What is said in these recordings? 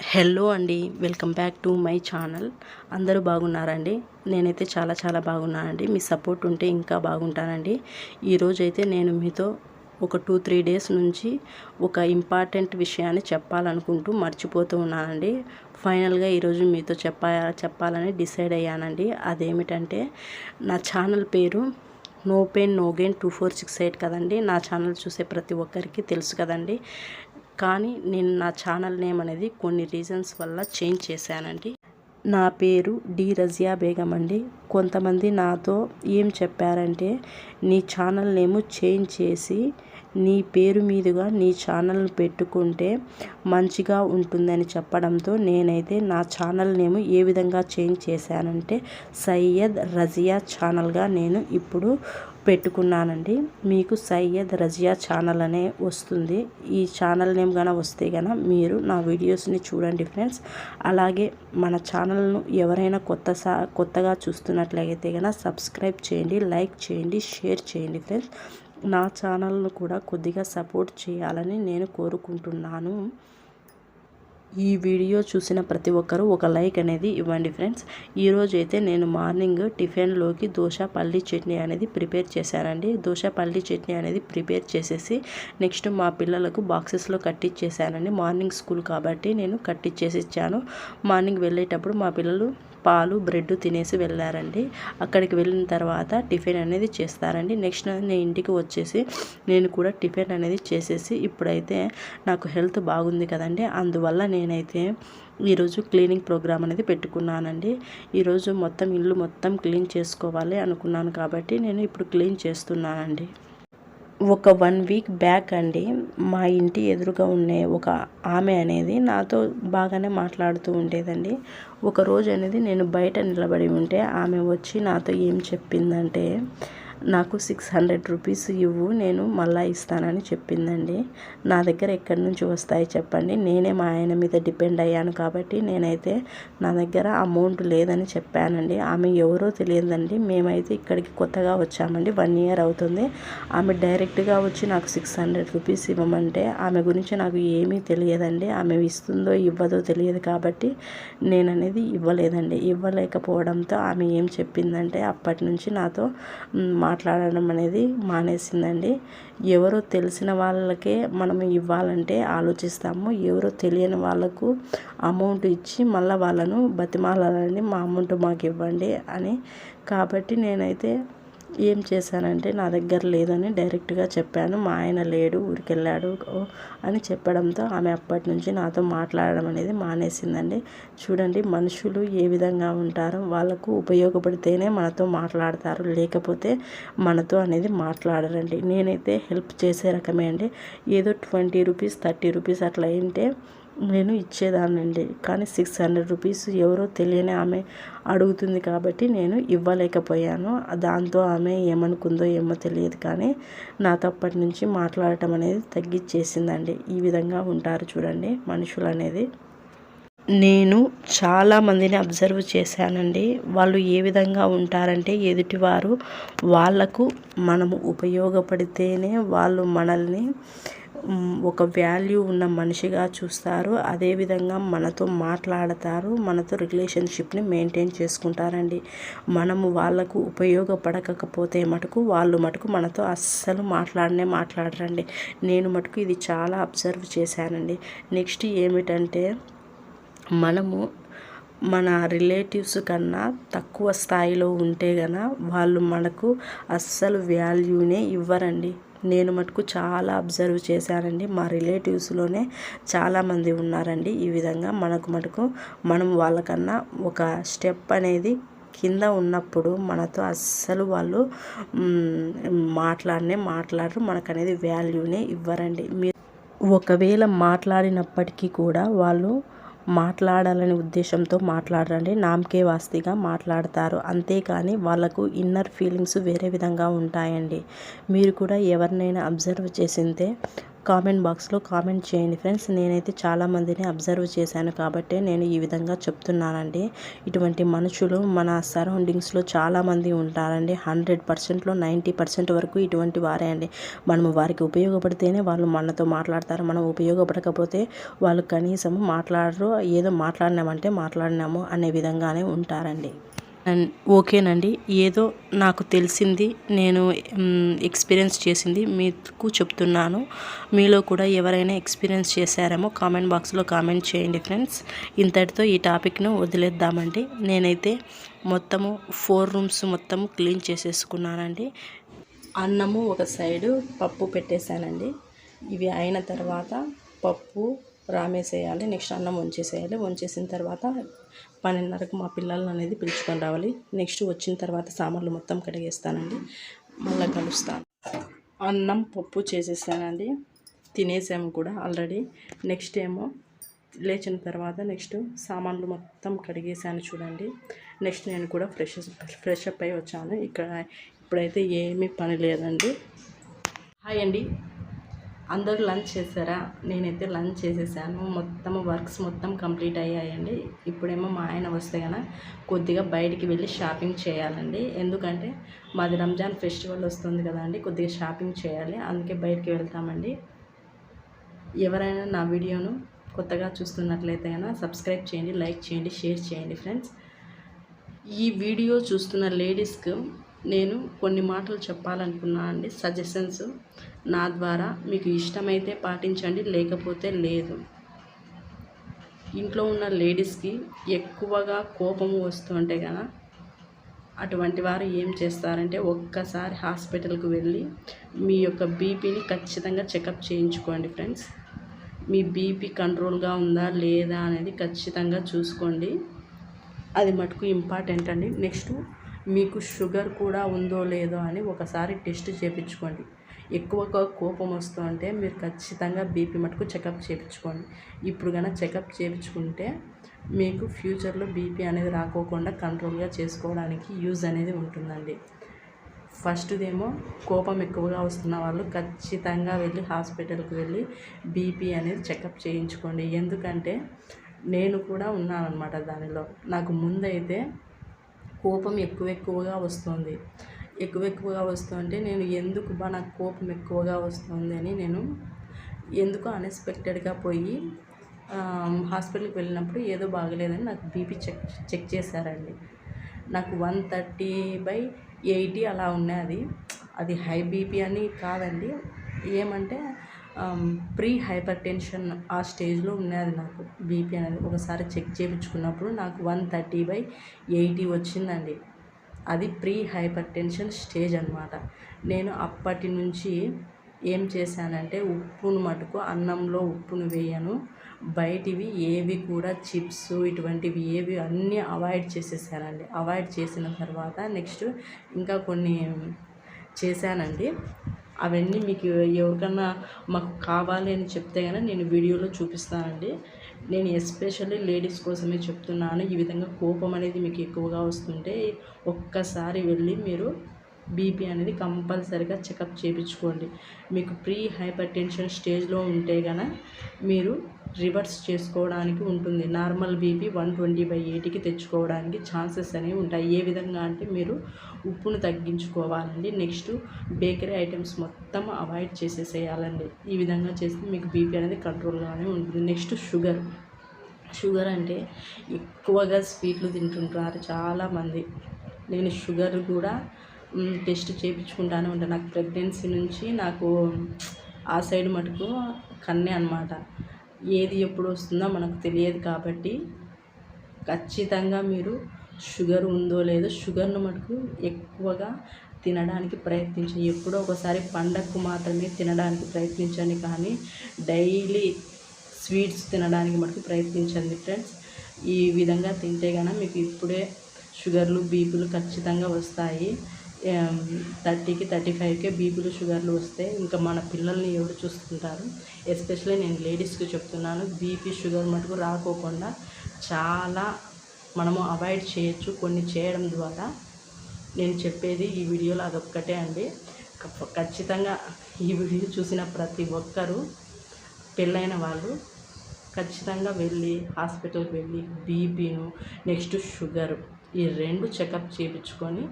Hello అండి welcome back to my channel. అందరూ బాగున్నారండి? నేనైతే చాలా చాలా బాగున్నానండి. మీ సపోర్ట్ ఉంటే ఇంకా బాగుంటానండి. ఈరోజైతే నేను మీతో ఒక టూ త్రీ డేస్ నుంచి ఒక ఇంపార్టెంట్ విషయాన్ని చెప్పాలనుకుంటూ మర్చిపోతూ ఉన్నానండి. ఫైనల్గా ఈరోజు మీతో చెప్పా చెప్పాలని డిసైడ్ అయ్యానండి. అదేమిటంటే నా ఛానల్ పేరు no pain no gain two four six eight కదండి. నా ఛానల్ చూసే ప్రతి ఒక్కరికి తెలుసు కదండి. కానీ నేను నా ఛానల్ నేమ్ అనేది కొన్ని రీజన్స్ వల్ల చేంజ్ చేశానండి. నా పేరు డి రజియా బేగం అండి. కొంతమంది నాతో ఏం చెప్పారంటే నీ ఛానల్ నేము చేంజ్ చేసి నీ పేరు మీదుగా నీ ఛానల్ను పెట్టుకుంటే మంచిగా ఉంటుందని చెప్పడంతో నేనైతే నా ఛానల్ నేము ఏ విధంగా చేంజ్ చేశానంటే సయ్యద్ రజియా ఛానల్గా నేను ఇప్పుడు పెట్టుకున్నానండి. మీకు సయ్యద్ రజియా ఛానల్ అనే వస్తుంది. ఈ ఛానల్ నేమ్ కన వస్తే గన మీరు నా వీడియోస్ని చూడండి ఫ్రెండ్స్. అలాగే మన ఛానల్ను ఎవరైనా కొత్త సా కొత్తగా చూస్తున్నట్లయితే కనుక సబ్స్క్రైబ్ చేయండి లైక్ చేయండి షేర్ చేయండి ఫ్రెండ్స్. నా ఛానల్ను కూడా కొద్దిగా సపోర్ట్ చేయాలని నేను కోరుకుంటున్నాను. ఈ వీడియో చూసిన ప్రతి ఒక్కరూ ఒక లైక్ అనేది ఇవ్వండి ఫ్రెండ్స్. ఈరోజు అయితే నేను మార్నింగ్ టిఫిన్లోకి దోశ పల్లి చట్నీ అనేది ప్రిపేర్ చేశానండి. దోశ పల్లి చట్నీ అనేది ప్రిపేర్ చేసేసి నెక్స్ట్ మా పిల్లలకు బాక్సెస్లో కట్టించేసానండి మార్నింగ్ స్కూల్ కాబట్టి నేను కట్టించేసి ఇచ్చాను. మార్నింగ్ వెళ్ళేటప్పుడు మా పిల్లలు పాలు బ్రెడ్ తినేసి వెళ్ళారండి. అక్కడికి వెళ్ళిన తర్వాత టిఫిన్ అనేది చేస్తారండి. నెక్స్ట్ నేను ఇంటికి వచ్చేసి నేను కూడా టిఫిన్ అనేది చేసేసి ఇప్పుడైతే నాకు హెల్త్ బాగుంది కదండి. అందువల్ల నేనైతే ఈరోజు క్లీనింగ్ ప్రోగ్రామ్ అనేది పెట్టుకున్నానండి. ఈరోజు మొత్తం ఇల్లు మొత్తం క్లీన్ చేసుకోవాలి అనుకున్నాను కాబట్టి నేను ఇప్పుడు క్లీన్ చేస్తున్నానండి. ఒక వన్ వీక్ బ్యాక్ అండి మా ఇంటి ఎదురుగా ఉండే ఒక ఆమె అనేది నాతో బాగానే మాట్లాడుతూ ఉండేదండి. ఒక రోజు అనేది నేను బయట నిలబడి ఉంటే ఆమె వచ్చి నాతో ఏం చెప్పిందంటే నాకు సిక్స్ హండ్రెడ్ రూపీస్ ఇవ్వు నేను మళ్ళీ ఇస్తానని చెప్పిందండి. నా దగ్గర ఎక్కడి నుంచి వస్తాయి చెప్పండి. నేనే మా ఆయన మీద డిపెండ్ అయ్యాను కాబట్టి నేనైతే నా దగ్గర అమౌంట్ లేదని చెప్పానండి. ఆమె ఎవరో తెలియదండి. మేమైతే ఇక్కడికి కొత్తగా వచ్చామండి. వన్ ఇయర్ అవుతుంది. ఆమె డైరెక్ట్గా వచ్చి నాకు సిక్స్ హండ్రెడ్ రూపీస్ ఇవ్వమంటే ఆమె గురించి నాకు ఏమీ తెలియదండి. ఆమె ఇస్తుందో ఇవ్వదో తెలియదు కాబట్టి నేను అనేది ఇవ్వలేదండి. ఇవ్వలేకపోవడంతో ఆమె ఏం చెప్పిందంటే అప్పటి నుంచి నాతో మా మాట్లాడడం అనేది మానేసిందండి. ఎవరో తెలిసిన వాళ్ళకే మనం ఇవ్వాలంటే ఆలోచిస్తాము. ఎవరో తెలియని వాళ్ళకు అమౌంట్ ఇచ్చి మళ్ళీ వాళ్ళను బతిమాలాలని మా అమౌంట్ మాకు ఇవ్వండి అని. కాబట్టి నేనైతే ఏం చేశానంటే నా దగ్గర లేదని డైరెక్ట్గా చెప్పాను. మా ఆయన లేడు ఊరికెళ్ళాడు అని చెప్పడంతో ఆమె అప్పటి నుంచి నాతో మాట్లాడడం అనేది మానేసిందండి. చూడండి మనుషులు ఏ విధంగా ఉంటారో వాళ్ళకు ఉపయోగపడితేనే మనతో మాట్లాడతారు. లేకపోతే మనతో అనేది మాట్లాడరండి. నేనైతే హెల్ప్ చేసే రకమే అండి. ఏదో ట్వంటీ రూపీస్ థర్టీ రూపీస్ అట్లా అయింటే నేను ఇచ్చేదానండి కానీ సిక్స్ హండ్రెడ్ రూపీస్ ఎవరో తెలియని ఆమె అడుగుతుంది కాబట్టి నేను ఇవ్వలేకపోయాను. దాంతో ఆమె ఏమనుకుందో ఏమో తెలియదు కానీ నాతో అప్పటి నుంచి మాట్లాడటం అనేది తగ్గించేసిందండి ఈ విధంగా ఉంటారు చూడండి మనుషులు అనేది. నేను చాలామందిని అబ్జర్వ్ చేశానండి. వాళ్ళు ఏ విధంగా ఉంటారంటే ఎదుటివారు వాళ్ళకు మనము ఉపయోగపడితేనే వాళ్ళు మనల్ని ఒక వాల్యూ ఉన్న మనిషిగా చూస్తారు. అదేవిధంగా మనతో మాట్లాడతారు. మనతో రిలేషన్షిప్ని మెయింటైన్ చేసుకుంటారండి. మనము వాళ్ళకు ఉపయోగపడకపోతే మటుకు వాళ్ళు మటుకు మనతో అస్సలు మాట్లాడనే మాట్లాడరండి. నేను మటుకు ఇది చాలా అబ్జర్వ్ చేశానండి. నెక్స్ట్ ఏమిటంటే మనము మన రిలేటివ్స్ కన్నా తక్కువ స్థాయిలో ఉంటే గన వాళ్ళు మనకు అస్సలు వాల్యూనే ఇవ్వరండి. నేను మటుకు చాలా అబ్జర్వ్ చేశానండి. మా రిలేటివ్స్లోనే చాలామంది ఉన్నారండి. ఈ విధంగా మనకు మటుకు మనం వాళ్ళకన్నా ఒక స్టెప్ అనేది కింద ఉన్నప్పుడు మనతో అస్సలు వాళ్ళు మాట్లాడనే మాట్లాడరు. మనకనేది వాల్యూనే ఇవ్వరండి. మీరు ఒకవేళ మాట్లాడినప్పటికీ కూడా వాళ్ళు మాట్లాడాలనే ఉద్దేశంతో మాట్లాడరండి. నామకే వాస్తిగా మాట్లాడతారు. అంతేకాని వాళ్ళకు ఇన్నర్ ఫీలింగ్స్ వేరే విధంగా ఉంటాయండి. మీరు కూడా ఎవరినైనా అబ్జర్వ్ చేసింటే కామెంట్ బాక్స్లో కామెంట్ చేయండి ఫ్రెండ్స్. నేనైతే చాలామందిని అబ్జర్వ్ చేశాను కాబట్టి నేను ఈ విధంగా చెప్తున్నానండి. ఇటువంటి మనుషులు మన సరౌండింగ్స్లో చాలామంది ఉంటారండి. హండ్రెడ్ పర్సెంట్లో నైంటీ పర్సెంట్ వరకు ఇటువంటి వారే అండి. మనము వారికి ఉపయోగపడితేనే వాళ్ళు మనతో మాట్లాడతారు. మనం ఉపయోగపడకపోతే వాళ్ళు కనీసం మాట్లాడరు. ఏదో మాట్లాడినామంటే మాట్లాడినాము అనే విధంగానే ఉంటారండి. ఓకేనండి. ఏదో నాకు తెలిసింది నేను ఎక్స్పీరియన్స్ చేసింది మీకు చెప్తున్నాను. మీలో కూడా ఎవరైనా ఎక్స్పీరియన్స్ చేశారేమో కామెంట్ బాక్స్లో కామెంట్ చేయండి ఫ్రెండ్స్. ఇంతటితో ఈ టాపిక్ను వదిలేద్దామండి. నేనైతే మొత్తము ఫోర్ రూమ్స్ మొత్తం క్లీన్ చేసేసుకున్నానండి. అన్నము ఒక సైడు పప్పు పెట్టేశానండి. ఇవి అయిన తర్వాత పప్పు రామేసేయాలి నెక్స్ట్ అన్నం వంచేసేయాలి. వంచేసిన తర్వాత పన్నెండున్నరకు మా పిల్లలను అనేది పిలుచుకొని రావాలి. నెక్స్ట్ వచ్చిన తర్వాత సామాన్లు మొత్తం కడిగేస్తానండి. మళ్ళీ కలుస్తాను. అన్నం పప్పు చేసేసానండి. తినేసాము కూడా ఆల్రెడీ. నెక్స్ట్ ఏమో లేచిన తర్వాత నెక్స్ట్ సామాన్లు మొత్తం కడిగేసాను చూడండి. నెక్స్ట్ నేను కూడా ఫ్రెష్ ఫ్రెష్ అప్ అయి వచ్చాను. ఇక్కడ ఇప్పుడైతే ఏమీ పని లేదండి. హాయ్ అండి. అందరూ లంచ్ చేశారా? నేనైతే లంచ్ చేసేసాను. మొత్తం వర్క్స్ మొత్తం కంప్లీట్ అయ్యాయండి. ఇప్పుడేమో మా ఆయన వస్తే కనుక కొద్దిగా బయటికి వెళ్ళి షాపింగ్ చేయాలండి. ఎందుకంటే మాది రంజాన్ ఫెస్టివల్ వస్తుంది కదండి కొద్దిగా షాపింగ్ చేయాలి. అందుకే బయటికి వెళ్తామండి. ఎవరైనా నా వీడియోను కొత్తగా చూస్తున్నట్లయితే కనుక సబ్స్క్రైబ్ చేయండి లైక్ చేయండి షేర్ చేయండి ఫ్రెండ్స్. ఈ వీడియో చూస్తున్న లేడీస్కు నేను కొన్ని మాటలు చెప్పాలనుకున్నా అండి సజెషన్స్. నా ద్వారా మీకు ఇష్టమైతే పాటించండి లేకపోతే లేదు. ఇంట్లో ఉన్న లేడీస్కి ఎక్కువగా కోపం వస్తుంటే కదా అటువంటి వారు ఏం చేస్తారంటే ఒక్కసారి హాస్పిటల్కి వెళ్ళి మీ యొక్క బీపీని ఖచ్చితంగా చెకప్ చేయించుకోండి ఫ్రెండ్స్. మీ బీపీ కంట్రోల్గా ఉందా లేదా అనేది ఖచ్చితంగా చూసుకోండి. అది మటుకు ఇంపార్టెంట్ అండి. నెక్స్ట్ మీకు షుగర్ కూడా ఉందో లేదో అని ఒకసారి టెస్ట్ చేయించుకోండి ఎక్కువగా కోపం వస్తూ ఉంటే మీరు ఖచ్చితంగా బీపీ మటుకు చెకప్ చేయించుకోండి. ఇప్పుడు కనుక చెకప్ చేయించుకుంటే మీకు ఫ్యూచర్లో బీపీ అనేది రాకోకుండా కంట్రోల్గా చేసుకోవడానికి యూజ్ అనేది ఉంటుందండి. ఫస్ట్దేమో కోపం ఎక్కువగా వస్తున్న వాళ్ళు ఖచ్చితంగా వెళ్ళి హాస్పిటల్కి వెళ్ళి బీపీ అనేది చెకప్ చేయించుకోండి. ఎందుకంటే నేను కూడా ఉన్నానన్నమాట దానిలో. నాకు ముందైతే కోపం ఎక్కువ ఎక్కువగా వస్తుంది. ఎక్కువ ఎక్కువగా వస్తుంటే నేను ఎందుకు బా నాకు కోపం ఎక్కువగా వస్తుంది అని నేను ఎందుకు అన్ఎక్స్పెక్టెడ్గా పోయి హాస్పిటల్కి వెళ్ళినప్పుడు ఏదో బాగలేదని నాకు బీపీ చెక్ చెక్ చేశారండి. నాకు వన్ థర్టీ బై ఎయిటీ అలా ఉన్నది అది. హై బీపీ అని కాదండి. ఏమంటే ప్రీ హైపర్ టెన్షన్ ఆ స్టేజ్లో ఉన్నది నాకు బీపీ అనేది. ఒకసారి చెక్ చేయించుకున్నప్పుడు నాకు వన్ థర్టీ బై ఎయిటీ వచ్చిందండి. అది ప్రీ హైపర్ టెన్షన్ స్టేజ్ అనమాట నేను అప్పటి నుంచి ఏం చేశానంటే ఉప్పును మటుకు అన్నంలో ఉప్పును వేయను. బయటివి ఏవి కూడా చిప్స్ ఇటువంటివి ఏవి అన్నీ అవాయిడ్ చేసేసానండి. అవాయిడ్ చేసిన తర్వాత నెక్స్ట్ ఇంకా కొన్ని చేశానండి. అవన్నీ మీకు ఎవరికన్నా మాకు కావాలి అని చెప్తే కనుక నేను వీడియోలో చూపిస్తానండి. నేను ఎస్పెషల్లీ లేడీస్ కోసమే చెప్తున్నాను. ఈ విధంగా కోపం అనేది మీకు ఎక్కువగా వస్తుంటే ఒక్కసారి వెళ్ళి మీరు బీపీ అనేది కంపల్సరిగా చెకప్ చేయించుకోండి మీకు ప్రీ హైపర్ టెన్షన్ స్టేజ్లో ఉంటే కనుక మీరు రివర్స్ చేసుకోవడానికి ఉంటుంది. Normal BP one twenty by ఎయిటీకి తెచ్చుకోవడానికి ఛాన్సెస్ అనేవి ఉంటాయి. ఏ విధంగా అంటే మీరు ఉప్పును తగ్గించుకోవాలండి. నెక్స్ట్ బేకరీ ఐటమ్స్ మొత్తం అవాయిడ్ చేసేసేయాలండి. ఈ విధంగా చేస్తే మీకు బీపీ అనేది కంట్రోల్గానే ఉంటుంది. Next sugar. షుగర్ అంటే ఎక్కువగా స్వీట్లు తింటుంటారు చాలామంది. నేను షుగర్ కూడా టెస్ట్ చేయించుకుంటానే ఉంటాను నాకు ప్రెగ్నెన్సీ నుంచి నాకు ఆ సైడ్ మటుకు కన్నే అనమాట ఏది ఎప్పుడు వస్తుందో మనకు తెలియదు కాబట్టి ఖచ్చితంగా మీరు షుగర్ ఉందో లేదో షుగర్ను మటుకు ఎక్కువగా తినడానికి ప్రయత్నించండి. ఎప్పుడో ఒకసారి పండగకు మాత్రమే తినడానికి ప్రయత్నించండి కానీ డైలీ స్వీట్స్ తినడానికి మటుకు ప్రయత్నించండి ఫ్రెండ్స్. ఈ విధంగా తింటే కనుక మీకు ఇప్పుడే షుగర్లు బీపీలు ఖచ్చితంగా వస్తాయి. థర్టీకి థర్టీ ఫైవ్కే బీపీలు షుగర్లు వస్తే ఇంకా మన పిల్లల్ని ఎవరు చూస్తుంటారు? ఎస్పెషల్లీ నేను లేడీస్కి చెప్తున్నాను బీపీ షుగర్ మటుకు రాకోకుండా చాలా మనము అవాయిడ్ చేయొచ్చు కొన్ని చేయడం ద్వారా. నేను చెప్పేది ఈ వీడియోలో అదొక్కటే అండి. ఖచ్చితంగా ఈ వీడియో చూసిన ప్రతి ఒక్కరూ పెళ్ళైన వాళ్ళు ఖచ్చితంగా వెళ్ళి హాస్పిటల్కి వెళ్ళి బీపీను నెక్స్ట్ షుగర్ ఈ రెండు చెకప్ చేయించుకొని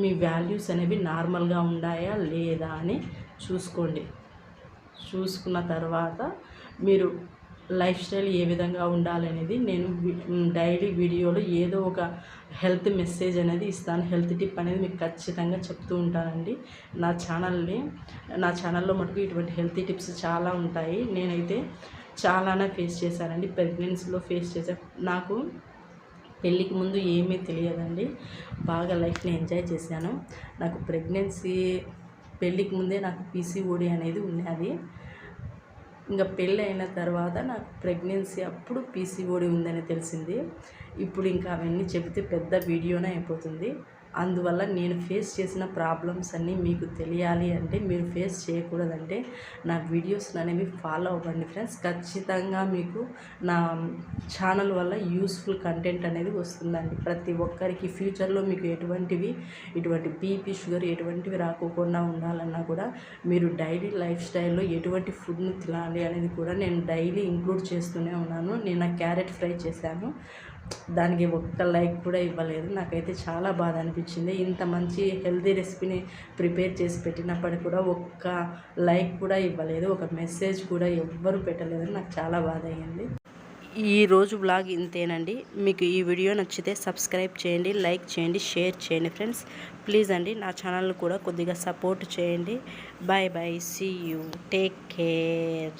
మీ వాల్యూస్ అనేవి నార్మల్గా ఉన్నాయా లేదా అని చూసుకోండి. చూసుకున్న తర్వాత మీరు లైఫ్ స్టైల్ ఏ విధంగా ఉండాలనేది నేను డైలీ వీడియోలో ఏదో ఒక హెల్త్ మెసేజ్ అనేది ఇస్తాను. హెల్త్ టిప్ అనేది మీకు ఖచ్చితంగా చెప్తూ ఉంటానండి. నా ఛానల్ని నా ఛానల్లో మటుకు ఇటువంటి హెల్త్ టిప్స్ చాలా ఉంటాయి. నేనైతే చాలానే ఫేస్ చేశానండి. ప్రెగ్నెన్సీలో ఫేస్ చేశాను నాకు పెళ్ళికి ముందు ఏమీ తెలియదండి. బాగా లైఫ్ని ఎంజాయ్ చేశాను. నాకు ప్రెగ్నెన్సీ పెళ్ళికి ముందే నాకు పీసీఓడి అనేది ఉన్నది. ఇంకా పెళ్ళి అయిన తర్వాత నాకు ప్రెగ్నెన్సీ అప్పుడు పీసీఓడి ఉందని తెలిసింది. ఇప్పుడు ఇంకా అవన్నీ చెబితే పెద్ద వీడియోనే అయిపోతుంది. అందువల్ల నేను ఫేస్ చేసిన ప్రాబ్లమ్స్ అన్నీ మీకు తెలియాలి అంటే మీరు ఫేస్ చేయకూడదంటే నా వీడియోస్ అనేవి ఫాలో అవ్వండి ఫ్రెండ్స్ ఖచ్చితంగా మీకు నా ఛానల్ వల్ల యూస్ఫుల్ కంటెంట్ అనేది వస్తుందండి. ప్రతి ఒక్కరికి ఫ్యూచర్లో మీకు ఎటువంటివి ఇటువంటి బీపీ షుగర్ ఎటువంటివి రాకోకుండా ఉండాలన్నా కూడా మీరు డైలీ లైఫ్ స్టైల్లో ఎటువంటి ఫుడ్ను తినాలి అనేది కూడా నేను డైలీ ఇంక్లూడ్ చేస్తూనే ఉన్నాను. నేను క్యారెట్ ఫ్రై చేశాను. దానికి ఒక్క లైక్ కూడా ఇవ్వలేదు. నాకైతే చాలా బాధ అనిపించింది. ఇంత మంచి హెల్తీ రెసిపీని ప్రిపేర్ చేసి పెట్టినప్పటికీ కూడా ఒక్క లైక్ కూడా ఇవ్వలేదు. ఒక మెసేజ్ కూడా ఎవ్వరు పెట్టలేదు నాకు చాలా బాధ అయ్యింది. ఈరోజు బ్లాగ్ ఇంతేనండి. మీకు ఈ వీడియో నచ్చితే సబ్స్క్రైబ్ చేయండి లైక్ చేయండి షేర్ చేయండి ఫ్రెండ్స్. ప్లీజ్ అండి నా ఛానల్ కూడా కొద్దిగా సపోర్ట్ చేయండి. Bye bye see you. Take care.